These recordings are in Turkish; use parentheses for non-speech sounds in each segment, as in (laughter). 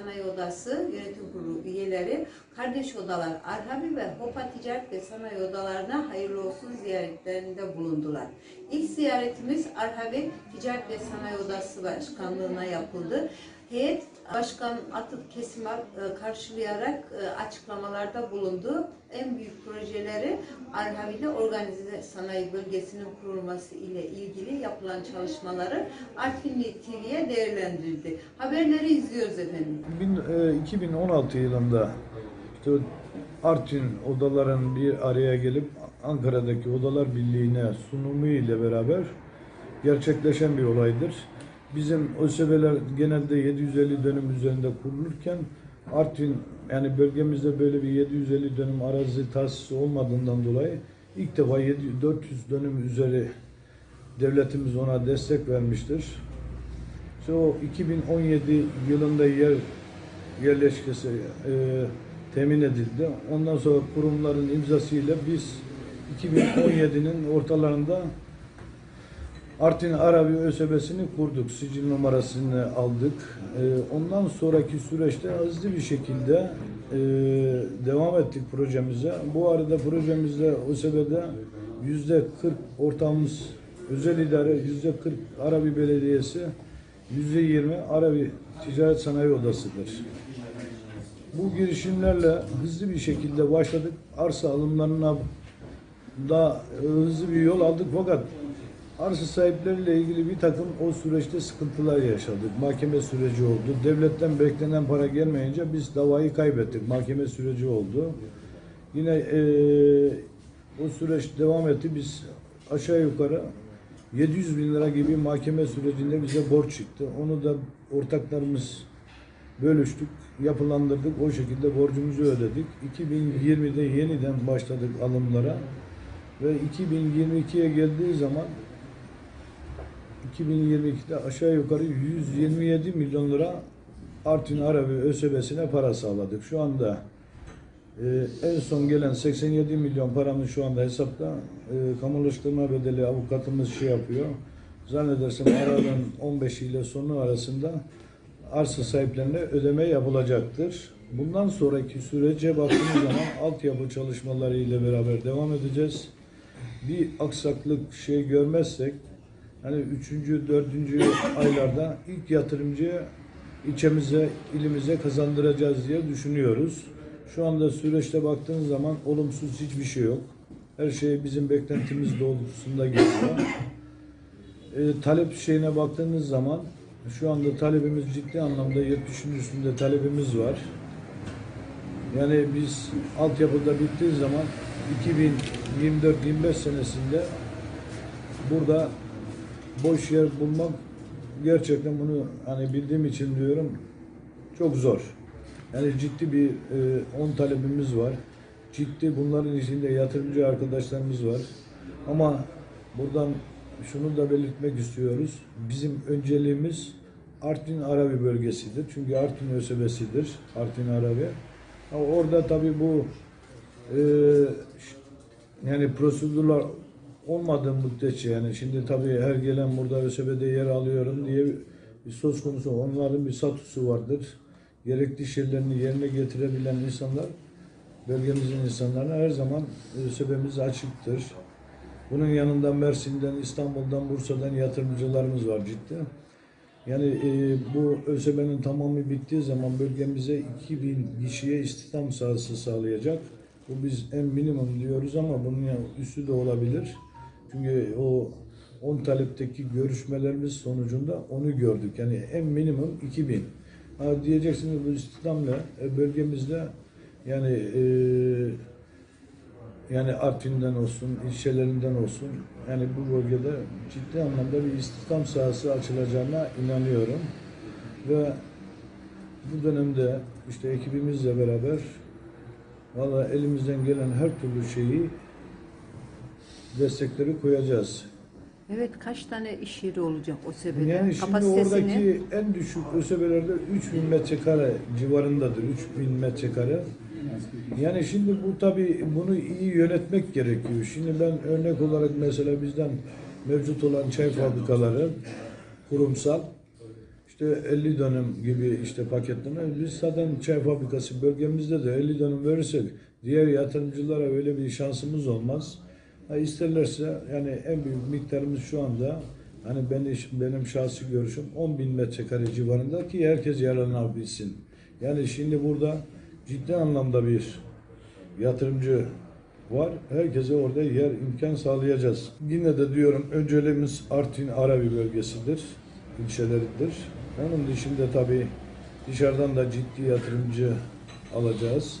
Sanayi Odası yönetim kurulu üyeleri kardeş odalar Arhavi ve Hopa Ticaret ve Sanayi Odalarına hayırlı olsun ziyaretlerinde bulundular. İlk ziyaretimiz Arhavi Ticaret ve Sanayi Odası Başkanlığı'na yapıldı. Heyet Başkan Atıp Kesim'e karşılayarak e, açıklamalarda bulundu. En büyük projeleri Arhavi'de organize sanayi bölgesinin kurulması ile ilgili yapılan çalışmaları Artvinli TV'ye değerlendirildi. Haberleri izliyoruz efendim. Bin- e, 2016 yılında işte Artvin odaların bir araya gelip Ankara'daki Odalar Birliği'ne sunumu ile beraber gerçekleşen bir olaydır. Bizim ÖSB'ler genelde 750 dönüm üzerinde kurulurken Artvin yani bölgemizde böyle bir 750 dönüm arazi tahsisi olmadığından dolayı ilk defa 700 400 dönüm üzeri devletimiz ona destek vermiştir. İşte o 2017 yılında yer yerleşkesi e, temin edildi. Ondan sonra kurumların imzasıyla biz 2017'nin ortalarında Artvin Arabi ÖSB'sini kurduk. Sicil numarasını aldık. E, ondan sonraki süreçte hızlı bir şekilde e, devam ettik projemize. Bu arada projemizde ÖSB'de yüzde 40 ortağımız özel idare, yüzde 40 Arabi Belediyesi, yüzde 20 Arabi Ticaret Sanayi Odası'dır. Bu girişimlerle hızlı bir şekilde başladık. Arsa alımlarına da hızlı bir yol aldık fakat arsa sahipleriyle ilgili bir takım o süreçte sıkıntılar yaşadık. Mahkeme süreci oldu. Devletten beklenen para gelmeyince biz davayı kaybettik. Mahkeme süreci oldu. Yine e, o süreç devam etti. Biz aşağı yukarı 700 bin lira gibi mahkeme sürecinde bize borç çıktı. Onu da ortaklarımız bölüştük, yapılandırdık. O şekilde borcumuzu ödedik. 2020'de yeniden başladık alımlara. Ve 2022'ye geldiği zaman 2022'de aşağı yukarı 127 milyon lira Artvin Arabi ÖSB'sine para sağladık. Şu anda e, en son gelen 87 milyon paramız şu anda hesapta. E, kamulaştırma bedeli avukatımız şey yapıyor. Zannedersem Aralık'ın 15 ile sonu arasında arsa sahiplerine ödeme yapılacaktır. Bundan sonraki sürece baktığımız zaman altyapı çalışmaları ile beraber devam edeceğiz. Bir aksaklık şey görmezsek hani 3. 4. aylarda ilk yatırımcıya ilçemize, ilimize kazandıracağız diye düşünüyoruz. Şu anda süreçte baktığınız zaman olumsuz hiçbir şey yok. Her şey bizim beklentimiz doğrultusunda geliyor. E, talep şeyine baktığınız zaman şu anda talebimiz ciddi anlamda 70'in üstünde talebimiz var. Yani biz altyapıda bittiği zaman 2024-25 senesinde burada boş yer bulmak gerçekten bunu hani bildiğim için diyorum çok zor. Yani ciddi bir 10 talebimiz var. Ciddi bunların içinde yatırımcı arkadaşlarımız var. Ama buradan şunu da belirtmek istiyoruz. Bizim önceliğimiz Artvin Arabi bölgesidir. Çünkü Artvin ÖSB'sidir. Artvin Arabi. Ama orada tabii bu e, yani prosedürler olmadığı müddetçe yani şimdi tabii her gelen burada ÖSB'de yer alıyorum diye bir söz konusu onların bir statüsü vardır. Gerekli şeylerini yerine getirebilen insanlar bölgemizin insanlarına her zaman ÖSB'miz açıktır. Bunun yanında Mersin'den, İstanbul'dan, Bursa'dan yatırımcılarımız var ciddi. Yani e, bu ÖSB'nin tamamı bittiği zaman bölgemize 2000 kişiye istihdam sahası sağlayacak. Bu biz en minimum diyoruz ama bunun üstü de olabilir. Çünkü o 10 talepteki görüşmelerimiz sonucunda onu gördük. Yani en minimum 2000. Ha diyeceksiniz bu istihdamla e, bölgemizde yani e, yani Artvin'den olsun, ilçelerinden olsun yani bu bölgede ciddi anlamda bir istihdam sahası açılacağına inanıyorum. Ve bu dönemde işte ekibimizle beraber valla elimizden gelen her türlü şeyi destekleri koyacağız. Evet kaç tane iş yeri olacak o sebeple? Yani şimdi Kapasitesini oradaki en düşük ÖSB'lerde 3000 metrekare civarındadır. 3000 metrekare. Yani şimdi bu tabi bunu iyi yönetmek gerekiyor. Şimdi ben örnek olarak mesela bizden mevcut olan çay fabrikaları kurumsal işte 50 dönüm gibi işte paketleme. Biz zaten çay fabrikası bölgemizde de 50 dönüm verirsek diğer yatırımcılara öyle bir şansımız olmaz. İsterlerse yani en büyük miktarımız şu anda hani ben benim şahsi görüşüm 10 bin metrekare civarında ki herkes yararlanabilsin. Yani şimdi burada ciddi anlamda bir yatırımcı var. Herkese orada yer imkan sağlayacağız. Yine de diyorum önceliğimiz Artvin Arabi bölgesidir, ilçeleridir. Onun dışında tabii dışarıdan da ciddi yatırımcı alacağız.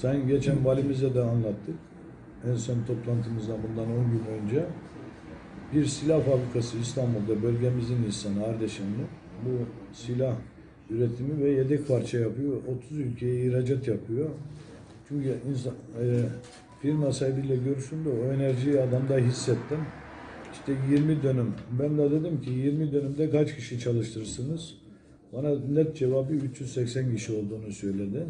Sen geçen valimize de anlattık. En son toplantımızda bundan 10 gün önce bir silah fabrikası İstanbul'da bölgemizin insanı Ardeşenli bu silah üretimi ve yedek parça yapıyor. 30 ülkeye ihracat yapıyor. Çünkü insan, e, firma sahibiyle görüşümde o enerjiyi adamda hissettim. İşte 20 dönüm. Ben de dedim ki 20 dönümde kaç kişi çalıştırırsınız? Bana net cevabı 380 kişi olduğunu söyledi.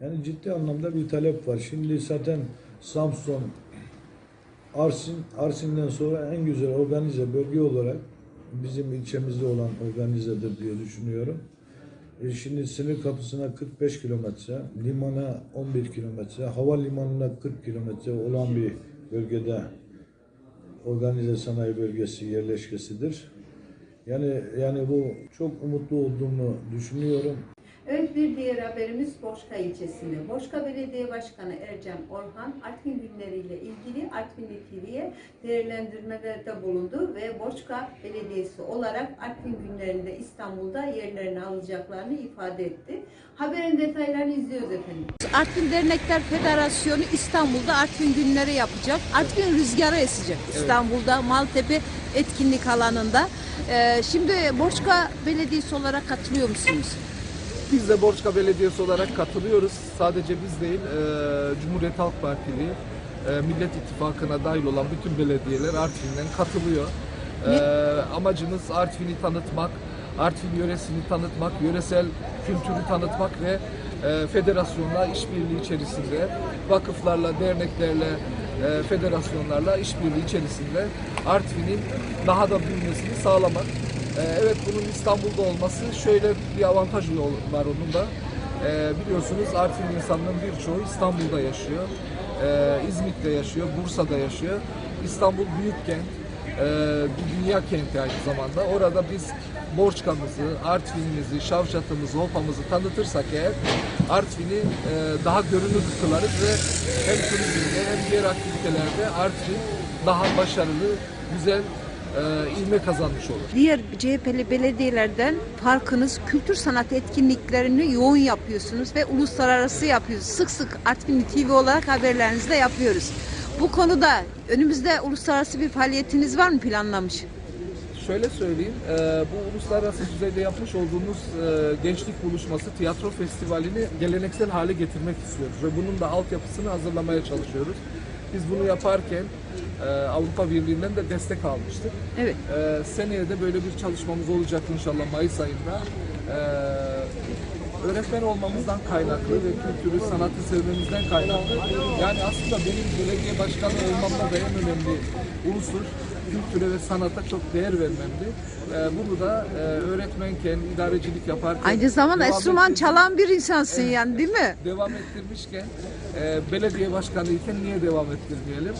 Yani ciddi anlamda bir talep var. Şimdi zaten Samsun, Arsin, Arsin'den sonra en güzel organize bölge olarak bizim ilçemizde olan organizedir diye düşünüyorum. E şimdi sınır kapısına 45 kilometre, limana 11 kilometre, havalimanına 40 kilometre olan bir bölgede organize sanayi bölgesi yerleşkesidir. Yani yani bu çok umutlu olduğumu düşünüyorum. Evet bir diğer haberimiz Boşka ilçesinde. Boşka Belediye Başkanı Ercan Orhan Artvin günleriyle ilgili Artvinli TV'ye değerlendirmelerde bulundu ve Boşka Belediyesi olarak Artvin günlerinde İstanbul'da yerlerini alacaklarını ifade etti. Haberin detaylarını izliyoruz efendim. Artvin Dernekler Federasyonu İstanbul'da Artvin günleri yapacak. Artvin rüzgarı esecek İstanbul'da Maltepe etkinlik alanında. Ee, şimdi Borçka Belediyesi olarak katılıyor musunuz? Biz de Borçka Belediyesi olarak katılıyoruz. Sadece biz değil, e, Cumhuriyet Halk Partili, e, Millet İttifakı'na dahil olan bütün belediyeler Artvin'den katılıyor. E, amacımız Artvin'i tanıtmak, Artvin yöresini tanıtmak, yöresel kültürü tanıtmak ve e, federasyonla işbirliği içerisinde, vakıflarla, derneklerle, e, federasyonlarla işbirliği içerisinde Artvin'in daha da büyümesini sağlamak. Ee, Evet bunun İstanbul'da olması şöyle bir avantajı var onun da. Ee, biliyorsunuz Artvin insanların birçoğu İstanbul'da yaşıyor. Ee, İzmit'te yaşıyor, Bursa'da yaşıyor. İstanbul büyük kent, bir dünya kenti aynı zamanda. Orada biz Borçkamızı, Artvin'imizi, Şavşat'ımızı, Hopa'mızı tanıtırsak eğer Artvin'i e, daha görünür kılarız ve hem turizmde hem diğer aktivitelerde Artvin daha başarılı, güzel e, ilme kazanmış olur. Diğer CHP'li belediyelerden farkınız kültür sanat etkinliklerini yoğun yapıyorsunuz ve uluslararası yapıyorsunuz. Sık sık Artvin TV olarak haberlerinizi de yapıyoruz. Bu konuda önümüzde uluslararası bir faaliyetiniz var mı planlamış? Şöyle söyleyeyim, e, bu uluslararası düzeyde yapmış olduğumuz e, gençlik buluşması tiyatro festivalini geleneksel hale getirmek istiyoruz ve bunun da altyapısını hazırlamaya çalışıyoruz. Biz bunu yaparken e, Avrupa Birliği'nden de destek almıştık. Evet. E, seneye de böyle bir çalışmamız olacak inşallah Mayıs ayında. E, öğretmen olmamızdan kaynaklı ve kültürü, sanatı sevmemizden kaynaklı. Yani aslında benim belediye başkanı olmamda da en önemli unsur kültüre ve sanata çok değer vermemdi. E, bunu da e, öğretmenken, idarecilik yaparken... Aynı zamanda enstrüman çalan bir insansın yani değil mi? devam ettirmişken e, belediye başkanı iken niye devam ettirmeyelim?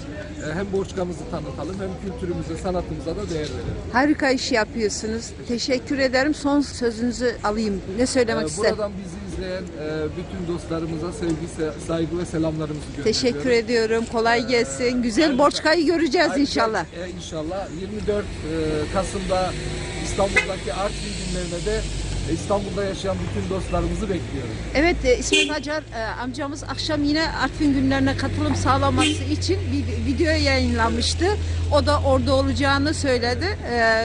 E, hem borçkamızı tanıtalım hem kültürümüze, sanatımıza da değer verelim. Harika iş yapıyorsunuz. Teşekkür ederim. Son sözünüzü alayım. Ne söylemek E, ister? buradan bizi izleyen e, bütün dostlarımıza sevgi, se- saygı ve selamlarımızı gönderiyorum. Teşekkür ediyorum. Kolay gelsin. Güzel Borçka'yı göreceğiz Ayrıca, inşallah. e, inşallah 24 e, Kasım'da İstanbul'daki Artvin günlerine de e, İstanbul'da yaşayan bütün dostlarımızı bekliyoruz. Evet İsmet Acar amcamız akşam yine Artvin günlerine katılım sağlaması için bir video yayınlamıştı. O da orada olacağını söyledi. E,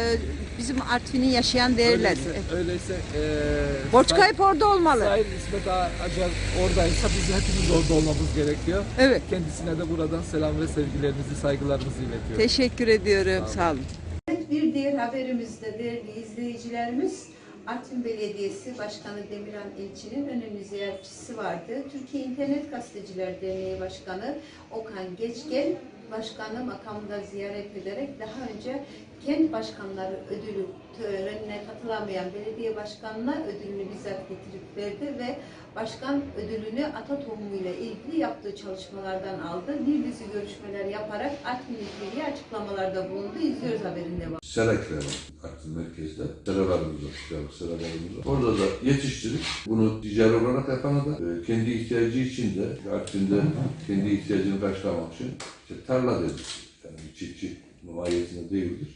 bizim Artvin'i yaşayan değerler. Öyleyse, öyleyse e, Borçka Say- hep orada olmalı. Sayın İsmet Acar oradaysa biz hepimiz orada olmamız gerekiyor. Evet. Kendisine de buradan selam ve sevgilerimizi, saygılarımızı iletiyoruz. Teşekkür ediyorum. Sağ olun. Evet bir diğer haberimizde değerli izleyicilerimiz Artvin Belediyesi Başkanı Demirhan İlçi'nin önemli ziyaretçisi vardı. Türkiye İnternet Gazeteciler Derneği Başkanı Okan Geçgel Başkanı makamında ziyaret ederek daha önce kent başkanları ödülü törenine katılamayan belediye başkanına ödülünü bizzat getirip verdi ve başkan ödülünü ata tohumuyla ilgili yaptığı çalışmalardan aldı. Bir dizi görüşmeler yaparak Artvin'le ilgili açıklamalarda bulundu. İzliyoruz haberinde var. Serekler var Artvin merkezde. Seralarımız var, ticaret seralarımız var. Orada da yetiştirip bunu ticari olarak yapan da e, kendi ihtiyacı için de Artvin'de kendi ihtiyacını karşılamak için işte tarla dedik. Yani çiftçi mahiyetinde değildir.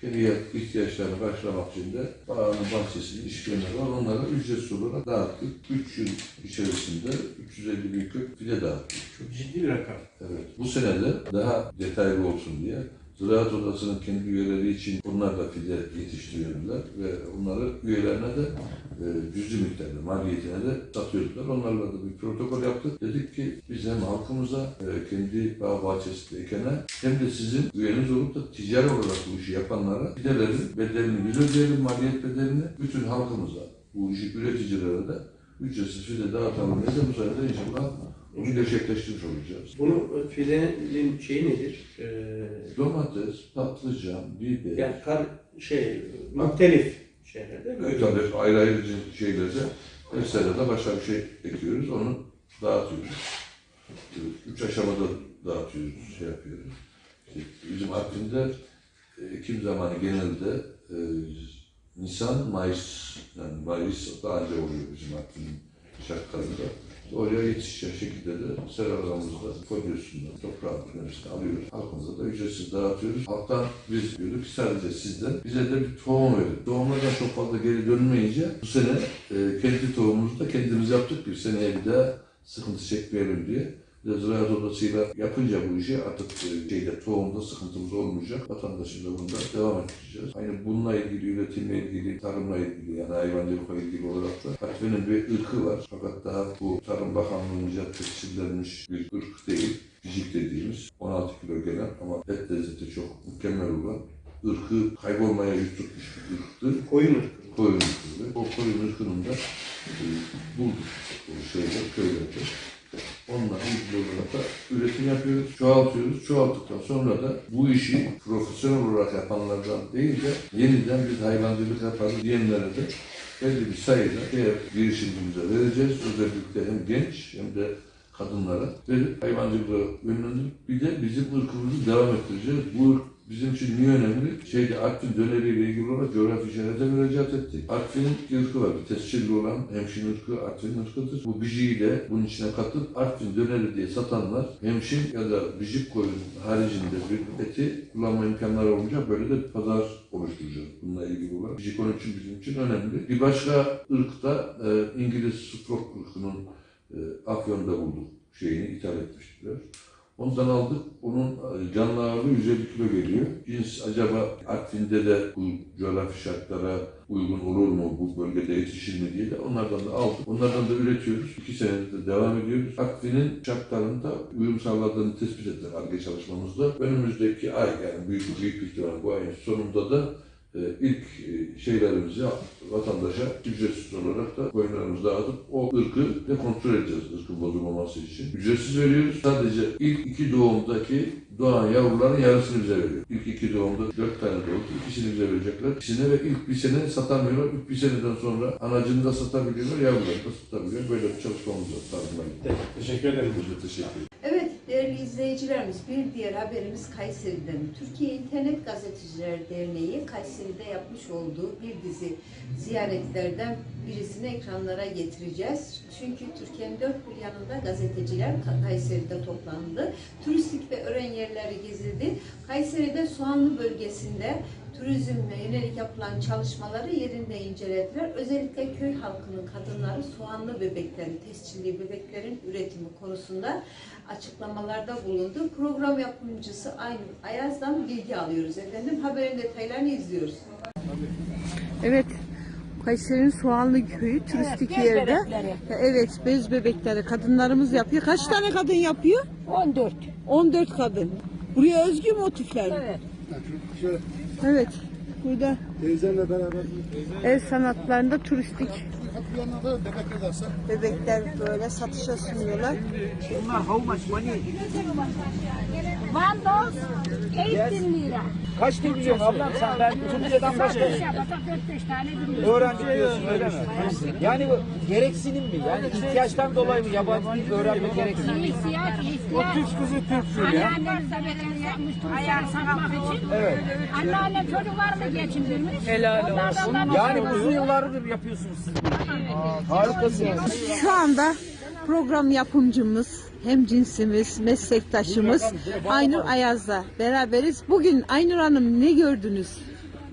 Kendi ihtiyaçlarını karşılamak için de bağının bahçesinde işlemler var. Onlara ücretsiz olarak dağıttık. 3 yıl içerisinde 350 bin kök fide dağıttık. Çok ciddi bir rakam. Evet. Bu sene de daha detaylı olsun diye Ziraat Odası'nın kendi üyeleri için onlar da fide yetiştiriyorlar ve onları üyelerine de e, cüzi miktarda, maliyetine de satıyorlar. Onlarla da bir protokol yaptık. Dedik ki biz hem halkımıza e, kendi bağ bahçesinde ekene hem de sizin üyeniz olup da ticari olarak bu işi yapanlara fidelerin bedelini biz ödeyelim, maliyet bedelini bütün halkımıza, bu işi üreticilere de ücretsiz fide dağıtalım diye bu sene inşallah bunu gerçekleştirmiş olacağız. Bunu fidenin şeyi nedir? Ee, Domates, patlıcan, biber, yani kar şey muhtelif şeylerde evet, böyle. tabii ayrı ayrı şeylerde her sene de başka bir şey ekiyoruz, onu dağıtıyoruz. Üç aşamada dağıtıyoruz, şey yapıyoruz. İşte bizim Artvin'de e, ekim zamanı genelde e, Nisan, Mayıs, yani Mayıs daha önce oluyor bizim Artvin'in şartlarında. Oraya yetişecek şekilde de seralarımızda folyosundan, toprağın hepsini alıyoruz. Halkımıza da ücretsiz dağıtıyoruz. Halktan biz diyorduk sadece sizden bize de bir tohum verin. Tohumlardan çok fazla geri dönmeyince bu sene e, kendi tohumumuzu da kendimiz yaptık. Bir seneye bir daha sıkıntı çekmeyelim diye. Ziraat Odası'yla yapınca bu işi artık e, şeyde, tohumda sıkıntımız olmayacak. Vatandaşın da bunda devam ettireceğiz. Aynı bununla ilgili, üretimle ilgili, tarımla ilgili yani hayvancılıkla ilgili olarak da Artvin'in bir ırkı var. Fakat daha bu Tarım Bakanlığı'nca tescillenmiş bir ırk değil. Bicik dediğimiz 16 kilo gelen ama et lezzeti çok mükemmel olan ırkı kaybolmaya yüz tutmuş bir ırktır Koyun ırkı. koyun ırkı. O koyun ırkının da e, bulduk bu şeyde, köylerde. İlgili olarak da üretim yapıyoruz, çoğaltıyoruz. Çoğalttıktan sonra da bu işi profesyonel olarak yapanlardan değil de yeniden biz hayvancılık yaparız diyenlere de belli bir sayıda diğer girişimimize vereceğiz. Özellikle hem genç hem de kadınlara verip hayvancılığı yönlendirip bir de bizim ırkımızı devam ettireceğiz. Bu ırk bizim için niye önemli? Şeyde Artvin döneriyle ilgili olarak coğrafi işarete müracaat ettik. Artvin'in ırkı var. Tescilli olan hemşin ırkı Artvin ırkıdır. Bu bijiyi de bunun içine katıp Artvin döneri diye satanlar hemşin ya da bijik koyun haricinde bir eti kullanma imkanları olunca böyle de bir pazar oluşturacağız bununla ilgili olarak. Bijik onun için bizim için önemli. Bir başka ırkta e, İngiliz Suffolk ırkının e, Afyon'da bulduk şeyini ithal etmiştiler. Ondan aldık. Onun canlı ağırlığı 150 kilo geliyor. Cins acaba Artvin'de de bu coğrafi şartlara uygun olur mu, bu bölgede yetişir mi diye de onlardan da aldık. Onlardan da üretiyoruz. İki senedir de devam ediyoruz. Artvin'in şartlarında uyum sağladığını tespit ettiler ARGE çalışmamızda. Önümüzdeki ay yani büyük, büyük ihtimal bu ayın sonunda da ilk e, şeylerimizi vatandaşa ücretsiz olarak da koyunlarımızı dağıtıp o ırkı de kontrol edeceğiz ırkın bozulmaması için. Ücretsiz veriyoruz. Sadece ilk iki doğumdaki doğan yavruların yarısını bize veriyor. İlk iki doğumda dört tane doğdu. İkisini bize verecekler. İkisine ve ilk bir sene satamıyorlar. İlk bir seneden sonra anacını da satabiliyorlar, yavrularını da satabiliyor. Böyle bir çalışmamız var. Teşekkür ederim. Teşekkür ederim. Değerli izleyicilerimiz bir diğer haberimiz Kayseri'den. Türkiye İnternet Gazeteciler Derneği Kayseri'de yapmış olduğu bir dizi ziyaretlerden birisini ekranlara getireceğiz. Çünkü Türkiye'nin dört bir yanında gazeteciler Ka- Kayseri'de toplandı. Turistik ve öğren yerleri gezildi. Kayseri'de Soğanlı bölgesinde turizmle yönelik yapılan çalışmaları yerinde incelediler. Özellikle köy halkının kadınları soğanlı bebeklerin, tescilli bebeklerin üretimi konusunda açıklamalarda bulundu. Program yapımcısı Aynur Ayaz'dan bilgi alıyoruz efendim. Haberin detaylarını izliyoruz. Evet. Kayseri'nin Soğanlı köyü turistik yerde. Evet, bez bebekleri kadınlarımız yapıyor. Kaç tane kadın yapıyor? 14. 14 kadın. Buraya özgü motifler. Evet. Evet. Burada Teyzenle beraber el sanatlarında turistik da bebek bebekler böyle satışa sunuyorlar. Bunlar how much money? Vandos 80 lira. Kaç dil biliyorsun ablam sen? Ben Türkçeden başka Beş yapacak 4-5 tane biliyorum. öğrendik diyorsun öyle mi? Yani bu gereksinim mi? Yani ihtiyaçtan dolayı mı yabancı dil öğrenmek gereksinim mi? İhtiyaç, ihtiyaç. O Türk kızı Türk ya. Anneannemiz de yapmış ayağı satmak için. Evet. Anneannem çocuklarını geçindirmiş. Helal olsun. Yani uzun yıllardır yapıyorsunuz siz bunu. Harikasınız. Şu anda program yapımcımız, hem cinsimiz, meslektaşımız Aynur Ayaz'la beraberiz. Bugün Aynur Hanım ne gördünüz?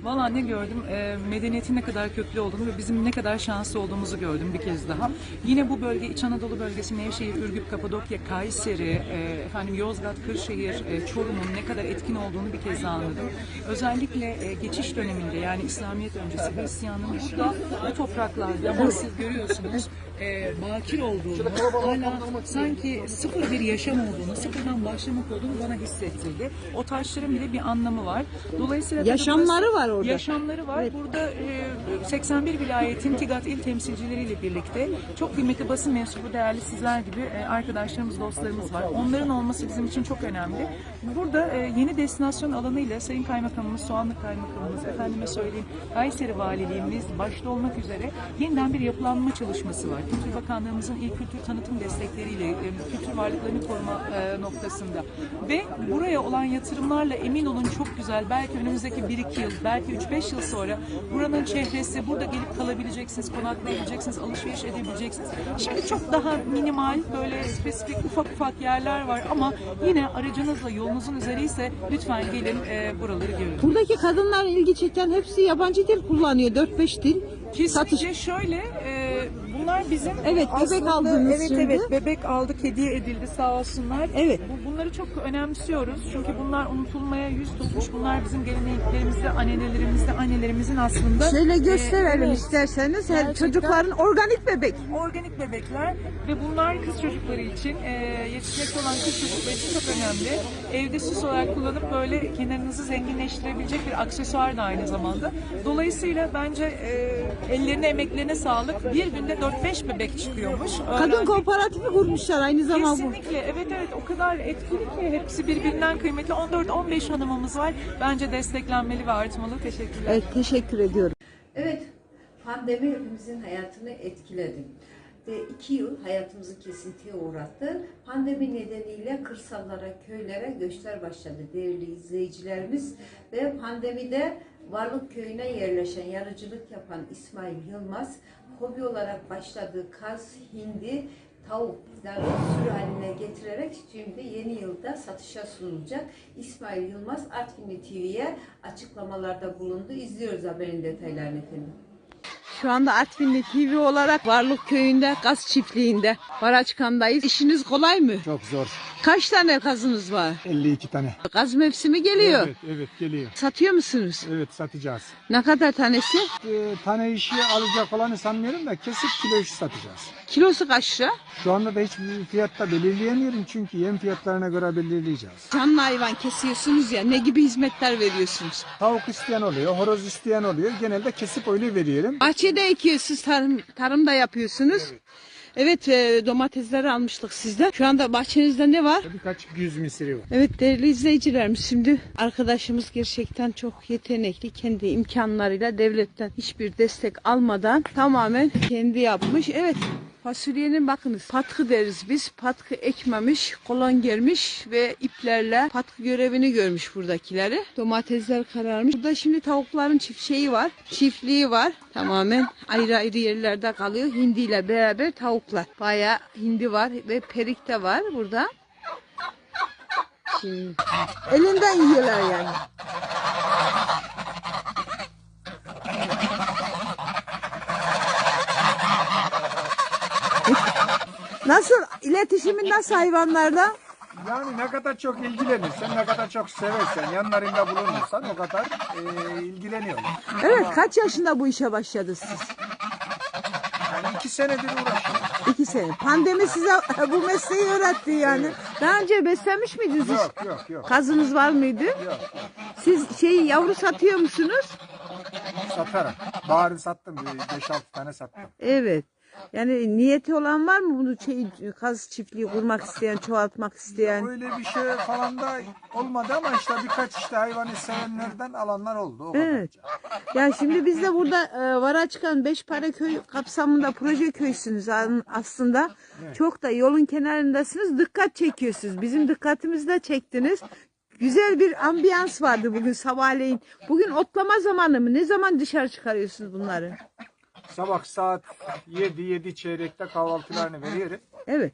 Valla ne gördüm? E, medeniyetin ne kadar köklü olduğunu ve bizim ne kadar şanslı olduğumuzu gördüm bir kez daha. Yine bu bölge İç Anadolu bölgesi Nevşehir, Ürgüp, Kapadokya, Kayseri, e, efendim Yozgat, Kırşehir, e, Çorum'un ne kadar etkin olduğunu bir kez daha anladım. Özellikle e, geçiş döneminde yani İslamiyet öncesi Hristiyanlığın burada bu topraklarda nasıl görüyorsunuz e, bakir olduğunu, hala sanki sıfır bir yaşam olduğunu, sıfırdan başlamak olduğunu bana hissettirdi. O taşların bile bir anlamı var. Dolayısıyla Yaşamları burası- var orada. Yaşamları var. Burada e, 81 vilayetin TİGAT il temsilcileriyle birlikte çok kıymetli basın mensubu değerli sizler gibi e, arkadaşlarımız, dostlarımız var. Onların olması bizim için çok önemli. Burada e, yeni destinasyon alanıyla Sayın Kaymakamımız, Soğanlı Kaymakamımız, efendime söyleyeyim Kayseri Valiliğimiz başta olmak üzere yeniden bir yapılanma çalışması var. Kültür Bakanlığımızın il kültür tanıtım destekleriyle e, kültür varlıklarını koruma e, noktasında. Ve buraya olan yatırımlarla emin olun çok güzel. Belki önümüzdeki 1-2 yıl, belki 3-5 yıl sonra buranın çehresi, burada gelip kalabileceksiniz, konaklayabileceksiniz, alışveriş edebileceksiniz. Şimdi çok daha minimal, böyle spesifik ufak ufak yerler var ama yine aracınızla yolunuzun üzeriyse lütfen gelin e, buraları görün. Buradaki kadınların ilgi çeken hepsi yabancı dil kullanıyor. 4-5 dil. Kesinlikle şöyle, e, bunlar bizim Evet, bebek aldınız evet, şimdi. Evet, bebek aldık, hediye edildi sağ olsunlar. Evet. Bu- Bunları çok önemsiyoruz çünkü bunlar unutulmaya yüz tutmuş. Bunlar bizim geleneklerimizde, annelerimizde, annelerimizin aslında. Şöyle e, gösterelim evet, isterseniz. Her Gerçekten. çocukların organik bebek. organik bebekler ve bunlar kız çocukları için, e, yetişmekte olan kız çocukları için çok önemli. Evde süs olarak kullanıp böyle kenarınızı zenginleştirebilecek bir aksesuar da aynı zamanda. Dolayısıyla bence e, ellerine, emeklerine sağlık. Bir günde 4-5 bebek çıkıyormuş. Kadın Öğrendik. kooperatifi kurmuşlar aynı zamanda. Kesinlikle evet evet o kadar etkili hepsi birbirinden kıymetli 14-15 hanımımız var. Bence desteklenmeli ve artmalı. Teşekkürler. Evet teşekkür ediyorum. Evet, pandemi hepimizin hayatını etkiledi. Ve iki yıl hayatımızı kesintiye uğrattı. Pandemi nedeniyle kırsallara, köylere göçler başladı değerli izleyicilerimiz. Ve pandemide Varlık Köyü'ne yerleşen, yarıcılık yapan İsmail Yılmaz, hobi olarak başladığı kaz, hindi, tavukları sürü haline getirerek şimdi yeni yılda satışa sunulacak. İsmail Yılmaz Artvinli TV'ye açıklamalarda bulundu. İzliyoruz haberin detaylarını efendim. Şu anda Artvinli TV olarak Varlık Köyü'nde, gaz çiftliğinde, Baraçkan'dayız. İşiniz kolay mı? Çok zor. Kaç tane gazınız var? 52 tane. Gaz mevsimi geliyor. Evet, evet geliyor. Satıyor musunuz? Evet satacağız. Ne kadar tanesi? Ee, tane işi alacak olanı sanmıyorum da kesip kilo işi satacağız. Kilosu kaç lira? Şu anda da hiçbir fiyatta belirleyemiyorum çünkü yem fiyatlarına göre belirleyeceğiz. Canlı hayvan kesiyorsunuz ya ne gibi hizmetler veriyorsunuz? Tavuk isteyen oluyor, horoz isteyen oluyor. Genelde kesip öyle veriyorum. Bahçede ekiyorsunuz, tarım, tarım da yapıyorsunuz. Evet, e, domatesleri almıştık sizden. Şu anda bahçenizde ne var? Birkaç yüz misiri var. Evet değerli izleyicilerimiz şimdi arkadaşımız gerçekten çok yetenekli. Kendi imkanlarıyla devletten hiçbir destek almadan tamamen kendi yapmış. Evet fasulyenin bakınız patkı deriz biz. Patkı ekmemiş, kolon germiş ve iplerle patkı görevini görmüş buradakileri. Domatesler kararmış. Burada şimdi tavukların çift şeyi var. Çiftliği var. Tamamen ayrı ayrı yerlerde kalıyor. Hindi ile beraber tavuklar. Bayağı hindi var ve perik de var burada. Şimdi elinden yiyorlar yani. Nasıl iletişimin nasıl hayvanlarda? Yani ne kadar çok ilgilenirsen, ne kadar çok seversen, yanlarında bulunursan o kadar e, ilgileniyorlar. Evet kaç yaşında bu işe başladınız siz? Yani iki senedir uğraşıyorum. İki sene. Pandemi size (laughs) bu mesleği öğretti yani. Daha önce beslemiş miydiniz hiç? Yok yok yok. Kazınız var mıydı? Yok. Siz şey yavru satıyor musunuz? Satarım. Bari sattım. 5-6 tane sattım. Evet. Yani niyeti olan var mı bunu şey, kaz çiftliği kurmak isteyen, çoğaltmak isteyen? Öyle bir şey falan da olmadı ama işte birkaç işte hayvanı sevenlerden alanlar oldu. O. Evet. Ya şimdi biz de burada e, Vara çıkan Beşpare köy kapsamında proje köysünüz aslında. Çok da yolun kenarındasınız. Dikkat çekiyorsunuz. Bizim dikkatimizi de çektiniz. Güzel bir ambiyans vardı bugün sabahleyin. Bugün otlama zamanı mı? Ne zaman dışarı çıkarıyorsunuz bunları? Sabah saat 7 7 çeyrekte kahvaltılarını veriyorum. Evet.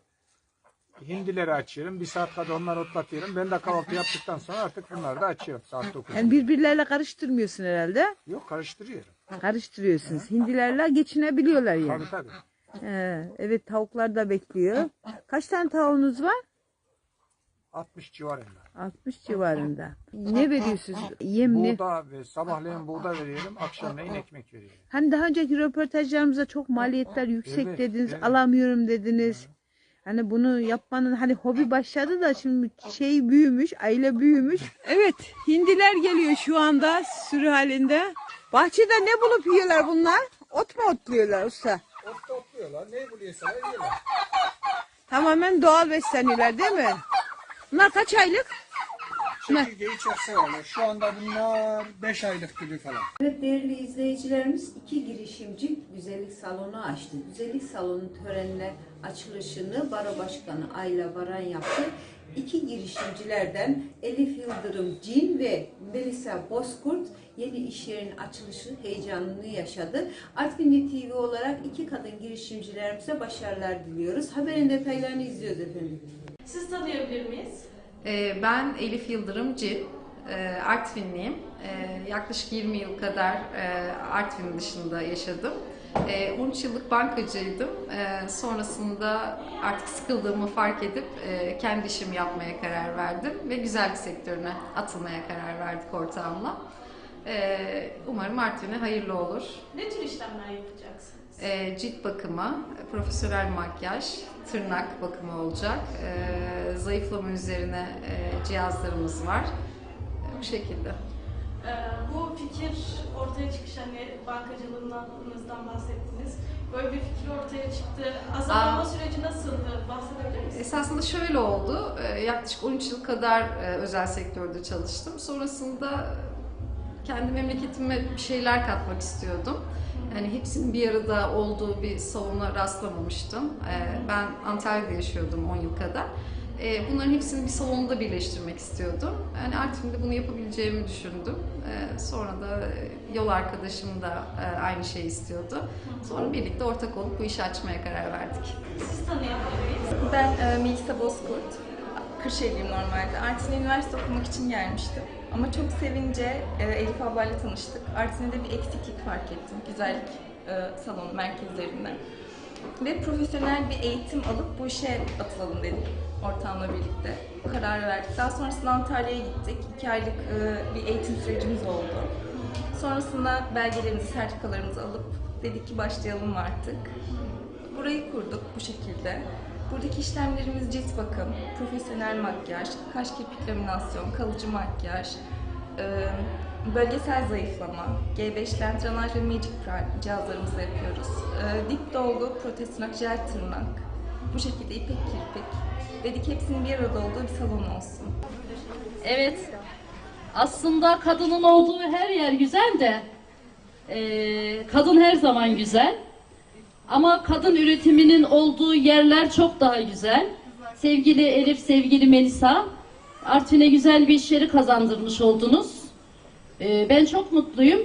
Hindileri açıyorum. Bir saat kadar onları otlatıyorum. Ben de kahvaltı yaptıktan sonra artık bunları da açıyorum saat 9. Yani birbirleriyle karıştırmıyorsun herhalde. Yok karıştırıyorum. Karıştırıyorsunuz. Hindilerle geçinebiliyorlar yani. Tabii tabii. He, evet tavuklar da bekliyor. Kaç tane tavuğunuz var? 60 civarında. 60 civarında. Ne veriyorsunuz? Yem ne? Buğda ve sabahleyin buğda veriyorum. Akşamleyin ekmek veriyorum. Hani daha önceki röportajlarımızda çok maliyetler yüksek Evet, dediniz, evet. alamıyorum dediniz. Hani bunu yapmanın hani hobi başladı da şimdi şey büyümüş, aile büyümüş. Evet, hindiler geliyor şu anda sürü halinde. Bahçede ne bulup yiyorlar bunlar? Ot mu otluyorlar usta? Ot topluyorlar. Ne buluyorsalar yiyorlar. Tamamen doğal besleniyorlar değil mi? Bunlar kaç aylık? Çekirgeyi çok severler. Şu anda bunlar 5 aylık gibi falan. Evet değerli izleyicilerimiz iki girişimci güzellik salonu açtı. Güzellik salonu törenle açılışını Baro Başkanı Ayla Baran yaptı. İki girişimcilerden Elif Yıldırım Cin ve Melisa Bozkurt yeni iş yerinin açılışı heyecanını yaşadı. Artvinli TV olarak iki kadın girişimcilerimize başarılar diliyoruz. Haberin detaylarını izliyoruz efendim. Siz tanıyabilir miyiz? Ee, Ben Elif Yıldırım Cin, Ee, Artvinliyim. Ee, Yaklaşık 20 yıl kadar e, Artvin dışında yaşadım. Ee, 13 yıllık bankacıydım. Ee, Sonrasında artık sıkıldığımı fark edip e, kendi işimi yapmaya karar verdim ve güzellik sektörüne atılmaya karar verdik ortağımla. Ee, Umarım Artvin'e hayırlı olur. Ne tür işlemler yapacaksınız? E, cilt bakımı, profesyonel makyaj, tırnak bakımı olacak. E, zayıflama üzerine e, cihazlarımız var. E, bu şekilde. Ee, bu fikir ortaya çıkış hani bankacılığınızdan bahsettiniz. Böyle bir fikir ortaya çıktı. Hazırlanma Aa. süreci nasıldı? Bahsedebilir misiniz? Esasında şöyle oldu. E, yaklaşık 13 yıl kadar e, özel sektörde çalıştım. Sonrasında kendi memleketime bir şeyler katmak istiyordum. Yani hepsinin bir arada olduğu bir salona rastlamamıştım. E, ben Antalya'da yaşıyordum 10 yıl kadar. E, bunların hepsini bir salonda birleştirmek istiyordum. Yani Artvin'de bunu yapabileceğimi düşündüm. E, sonra da e, yol arkadaşım da e, aynı şeyi istiyordu. Sonra birlikte ortak olup bu işi açmaya karar verdik. Siz tanıyabilir miyiz? Ben e, Melisa Bozkurt. Kırşehirliyim normalde. Artvin'e üniversite okumak için gelmiştim. Ama çok sevince e, Elif ablayla tanıştık. Artvin'de bir eksiklik fark ettim. Güzellik e, salonu merkezlerinde. Ve profesyonel bir eğitim alıp bu işe atılalım dedik ortamla birlikte. Karar verdik. Daha sonrasında Antalya'ya gittik. İki aylık e, bir eğitim sürecimiz oldu. Sonrasında belgelerimizi, sertifikalarımızı alıp dedik ki başlayalım artık. Burayı kurduk bu şekilde. Buradaki işlemlerimiz cilt bakım, profesyonel makyaj, kaş kirpik laminasyon, kalıcı makyaj, e, bölgesel zayıflama, G5 lent, drenaj ve magic prime cihazlarımızla yapıyoruz. E, dip dolgu, protez tırnak, jel tırnak, bu şekilde ipek kirpik. Dedik hepsinin bir arada olduğu bir salon olsun. Evet. Aslında kadının olduğu her yer güzel de eee, kadın her zaman güzel. Ama kadın üretiminin olduğu yerler çok daha güzel. Sevgili Elif, sevgili Melisa, Artvin'e güzel bir iş yeri kazandırmış oldunuz. Eee, ben çok mutluyum.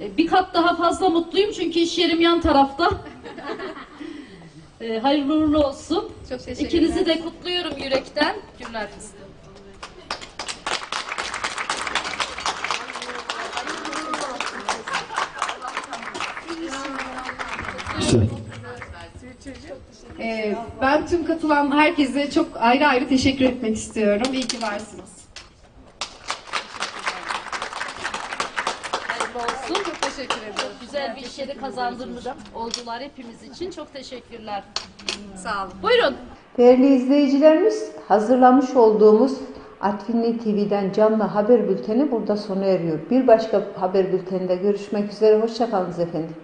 Eee, bir kat daha fazla mutluyum çünkü iş yerim yan tarafta. Eee, (laughs) hayırlı uğurlu olsun. Çok teşekkürler. İkinizi de kutluyorum yürekten. Günler Ee, ben tüm katılan herkese çok ayrı ayrı teşekkür etmek istiyorum. İyi ki varsınız. Hayırlı olsun. Çok teşekkür ederim. Güzel bir iş yeri kazandırmış oldular hepimiz için. Çok teşekkürler. Sağ olun. Buyurun. Değerli izleyicilerimiz, hazırlamış olduğumuz Artvinli TV'den canlı haber bülteni burada sona eriyor. Bir başka haber bülteninde görüşmek üzere. Hoşçakalınız efendim.